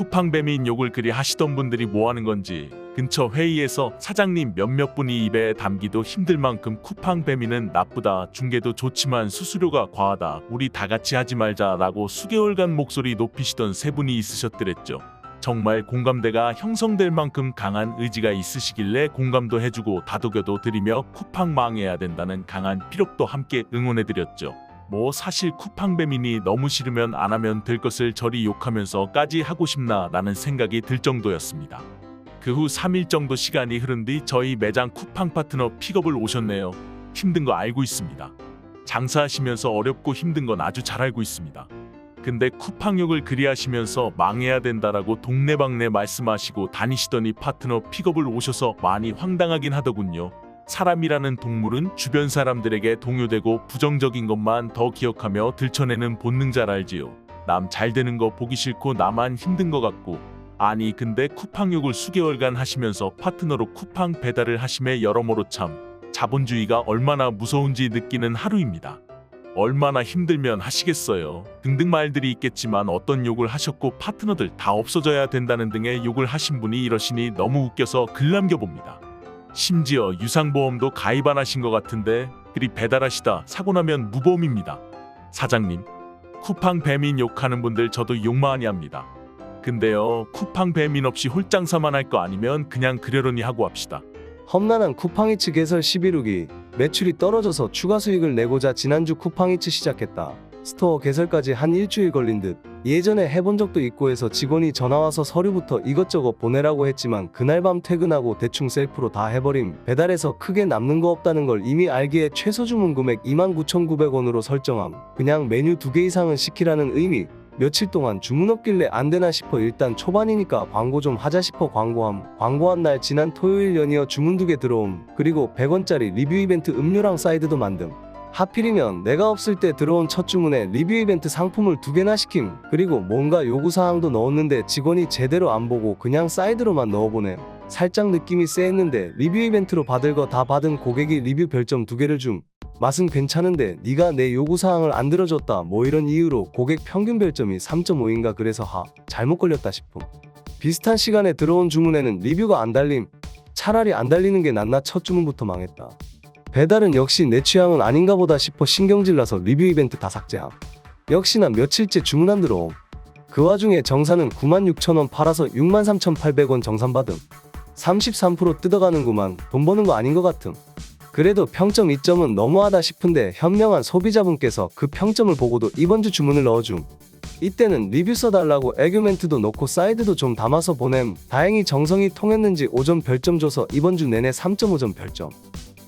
쿠팡뱀인 욕을 그리 하시던 분들이 뭐 하는 건지 근처 회의에서 사장님 몇몇 분이 입에 담기도 힘들 만큼 쿠팡뱀이는 나쁘다 중개도 좋지만 수수료가 과하다 우리 다 같이 하지 말자라고 수개월간 목소리 높이시던 세 분이 있으셨더랬죠. 정말 공감대가 형성될 만큼 강한 의지가 있으시길래 공감도 해주고 다독여도 드리며 쿠팡 망해야 된다는 강한 피력도 함께 응원해드렸죠. 뭐 사실 쿠팡뱀이니 너무 싫으면 안 하면 될 것을 저리 욕하면서까지 하고 싶나 라는 생각이 들 정도였습니다. 그 후 3일 정도 시간이 흐른 뒤 저희 매장 쿠팡 파트너 픽업을 오셨네요. 힘든 거 알고 있습니다. 장사하시면서 어렵고 힘든 건 아주 잘 알고 있습니다. 근데 쿠팡욕을 그리하시면서 망해야 된다라고 동네방네 말씀하시고 다니시더니 파트너 픽업을 오셔서 많이 황당하긴 하더군요. 사람이라는 동물은 주변 사람들에게 동요되고 부정적인 것만 더 기억하며 들춰내는 본능 잘 알지요. 남 잘 되는 거 보기 싫고 나만 힘든 것 같고 아니 근데 쿠팡욕을 수개월간 하시면서 파트너로 쿠팡 배달을 하심에 여러모로 참 자본주의가 얼마나 무서운지 느끼는 하루입니다. 얼마나 힘들면 하시겠어요. 등등 말들이 있겠지만 어떤 욕을 하셨고 파트너들 다 없어져야 된다는 등의 욕을 하신 분이 이러시니 너무 웃겨서 글 남겨봅니다. 심지어 유상보험도 가입 안 하신 것 같은데 그리 배달하시다 사고 나면 무보험입니다. 사장님, 쿠팡 배민 욕하는 분들 저도 욕 많이 합니다. 근데요, 쿠팡 배민 없이 홀장사만 할 거 아니면 그냥 그러려니 하고 합시다. 험난한 쿠팡이츠 개설 11호기 매출이 떨어져서 추가 수익을 내고자 지난주 쿠팡이츠 시작했다. 스토어 개설까지 한 일주일 걸린 듯 예전에 해본 적도 있고 해서 직원이 전화와서 서류부터 이것저것 보내라고 했지만 그날 밤 퇴근하고 대충 셀프로 다 해버림 배달해서 크게 남는 거 없다는 걸 이미 알기에 최소 주문 금액 29,900원으로 설정함 그냥 메뉴 두 개 이상은 시키라는 의미 며칠 동안 주문 없길래 안 되나 싶어 일단 초반이니까 광고 좀 하자 싶어 광고함. 광고한 날 지난 토요일 연이어 주문 두 개 들어옴. 그리고 100원짜리 리뷰 이벤트 음료랑 사이드도 만듦. 하필이면 내가 없을 때 들어온 첫 주문에 리뷰 이벤트 상품을 두 개나 시킴. 그리고 뭔가 요구사항도 넣었는데 직원이 제대로 안 보고 그냥 사이드로만 넣어보냄. 살짝 느낌이 쎄했는데 리뷰 이벤트로 받을 거 다 받은 고객이 리뷰 별점 두 개를 줌. 맛은 괜찮은데 네가 내 요구사항을 안 들어줬다 뭐 이런 이유로 고객 평균 별점이 3.5인가 그래서 하 잘못 걸렸다 싶음 비슷한 시간에 들어온 주문에는 리뷰가 안 달림 차라리 안 달리는 게 낫나 첫 주문부터 망했다 배달은 역시 내 취향은 아닌가 보다 싶어 신경질 나서 리뷰 이벤트 다 삭제함 역시나 며칠째 주문 안 들어옴 그 와중에 정산은 96,000원 팔아서 63,800원 정산받음 33% 뜯어가는구만 돈 버는 거 아닌 것 같음 그래도 평점 2점은 너무하다 싶은데 현명한 소비자분께서 그 평점을 보고도 이번 주 주문을 넣어줌. 이때는 리뷰 써달라고 애교 멘트도 넣고 사이드도 좀 담아서 보냄. 다행히 정성이 통했는지 5점 별점 줘서 이번 주 내내 3.5점 별점.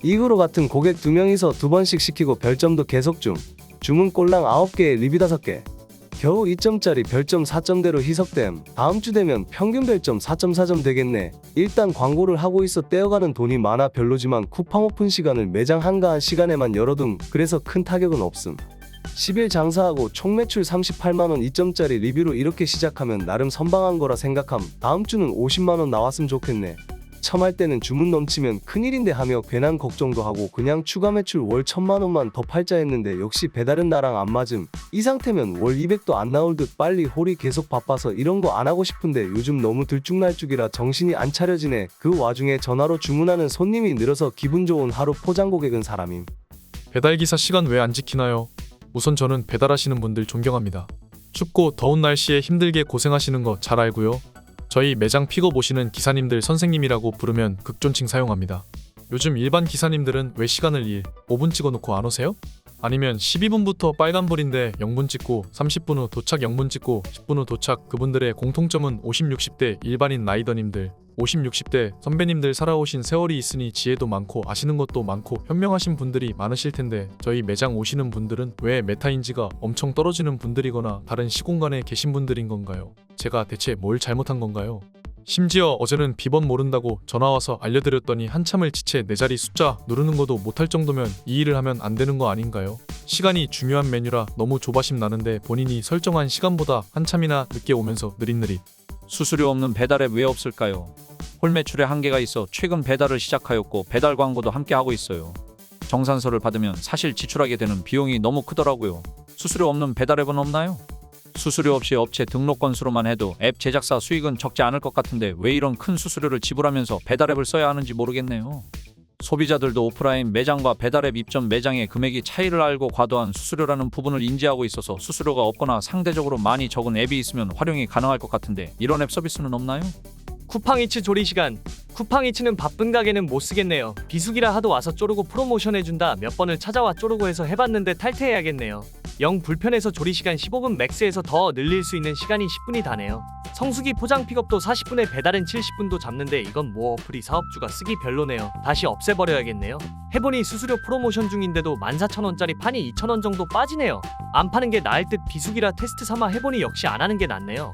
이후로 같은 고객 두 명이서 두 번씩 시키고 별점도 계속 줌. 주문 꼴랑 9개에 리뷰 5개. 겨우 2점짜리 별점 4점대로 희석됨. 다음 주 되면 평균 별점 4.4점 되겠네. 일단 광고를 하고 있어 떼어가는 돈이 많아 별로지만 쿠팡 오픈 시간을 매장 한가한 시간에만 열어둠. 그래서 큰 타격은 없음. 10일 장사하고 총 매출 38만원 2점짜리 리뷰로 이렇게 시작하면 나름 선방한 거라 생각함. 다음 주는 50만원 나왔으면 좋겠네. 처음 할 때는 주문 넘치면 큰일인데 하며 괜한 걱정도 하고 그냥 추가 매출 월 천만 원만 더 팔자 했는데 역시 배달은 나랑 안 맞음. 이 상태면 월 200도 안 나올 듯 빨리 홀이 계속 바빠서 이런 거 안 하고 싶은데 요즘 너무 들쭉날쭉이라 정신이 안 차려지네. 그 와중에 전화로 주문하는 손님이 늘어서 기분 좋은 하루 포장 고객은 사람임. 배달기사 시간 왜 안 지키나요? 우선 저는 배달하시는 분들 존경합니다. 춥고 더운 날씨에 힘들게 고생하시는 거 잘 알고요. 저희 매장 픽업 오시는 기사님들 선생님이라고 부르면 극존칭 사용합니다. 요즘 일반 기사님들은 왜 시간을 1, 5분 찍어놓고 안 오세요? 아니면 12분부터 빨간불인데 0분 찍고 30분 후 도착 0분 찍고 10분 후 도착 그분들의 공통점은 50, 60대 일반인 라이더님들 50, 60대 선배님들 살아오신 세월이 있으니 지혜도 많고 아시는 것도 많고 현명하신 분들이 많으실 텐데 저희 매장 오시는 분들은 왜 메타인지가 엄청 떨어지는 분들이거나 다른 시공간에 계신 분들인 건가요? 제가 대체 뭘 잘못한 건가요? 심지어 어제는 비번 모른다고 전화와서 알려드렸더니 한참을 지체 내 자리 숫자 누르는 것도 못할 정도면 이 일을 하면 안 되는 거 아닌가요? 시간이 중요한 메뉴라 너무 조바심 나는데 본인이 설정한 시간보다 한참이나 늦게 오면서 느릿느릿 수수료 없는 배달앱 왜 없을까요? 홀 매출에 한계가 있어 최근 배달을 시작하였고 배달 광고도 함께 하고 있어요. 정산서를 받으면 사실 지출하게 되는 비용이 너무 크더라고요. 수수료 없는 배달앱은 없나요? 수수료 없이 업체 등록 건수로만 해도 앱 제작사 수익은 적지 않을 것 같은데 왜 이런 큰 수수료를 지불하면서 배달앱을 써야 하는지 모르겠네요. 소비자들도 오프라인 매장과 배달앱 입점 매장의 금액이 차이를 알고 과도한 수수료라는 부분을 인지하고 있어서 수수료가 없거나 상대적으로 많이 적은 앱이 있으면 활용이 가능할 것 같은데 이런 앱 서비스는 없나요? 쿠팡이츠 조리 시간. 쿠팡이츠는 바쁜 가게는 못 쓰겠네요. 비수기라 하도 와서 쪼르고 프로모션 해준다. 몇 번을 찾아와 쪼르고 해서 해봤는데 탈퇴해야겠네요. 영 불편해서 조리 시간 15분 맥스에서 더 늘릴 수 있는 시간이 10분이 다네요. 성수기 포장 픽업도 40분에 배달은 70분도 잡는데 이건 뭐 어플이 사업주가 쓰기 별로네요. 다시 없애버려야겠네요. 해보니 수수료 프로모션 중인데도 14,000원짜리 판이 2,000원 정도 빠지네요. 안 파는 게 나을 듯 비수기라 테스트 삼아 해보니 역시 안 하는 게 낫네요.